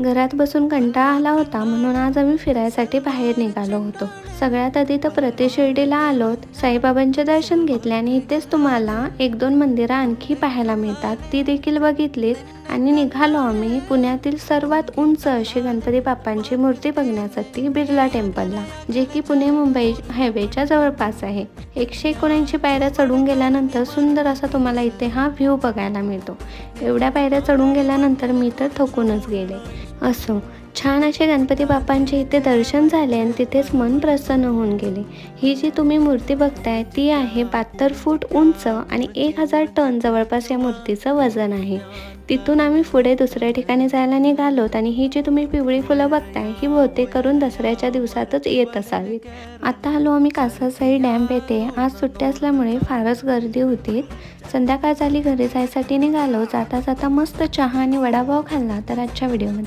घरात बसून कंटाळा आला होता म्हणून आज आम्ही फिरायसाठी बाहेर निघालो होतो. सगळ्यात आधी तर प्रतिशिर्डीला आलोत. साईबाबांचे दर्शन घेतले आणि इथेच तुम्हाला एक दोन मंदिरं आणखी पाहायला मिळतात. ती देखील बघितलीत आणि निघालो आम्ही पुण्यातील सर्वात उंच अशी गणपती बाप्पांची मूर्ती बघण्यासाठी बिर्ला टेम्पलला जे की पुणे मुंबई हायवेच्या जवळपास आहे. एकशे एकोणऐंशी पायऱ्या चढून गेल्यानंतर सुंदर असा तुम्हाला इथे हा व्ह्यू बघायला मिळतो. एवढ्या पायऱ्या चढून गेल्यानंतर मी तर थकूनच गेले. असो. छान असे गणपती बाप्पांचे इथे दर्शन झाले आणि तिथेच मन प्रसन्न होऊन गेले. ही जी तुम्ही मूर्ती बघताय ती आहे बहात्तर फूट उंच आणि एक हजार टन जवळपास या मूर्तीचं वजन आहे. तिथून आम्ही पुढे दुसऱ्या ठिकाणी जायला निघालोत आणि ही जी तुम्ही पिवळी फुलं बघताय ही बहुतेक करून दसऱ्याच्या दिवसातच येत असावीत. आता आलो आम्ही कासासाई डॅम येथे. आज सुट्टी असल्यामुळे फारच गर्दी होती. संध्याकाळ झाली घरी जायसाठी निघालो. जाता जाता मस्त चहा आणि वडापाव खाल्ला. तर आजच्या व्हिडिओमध्ये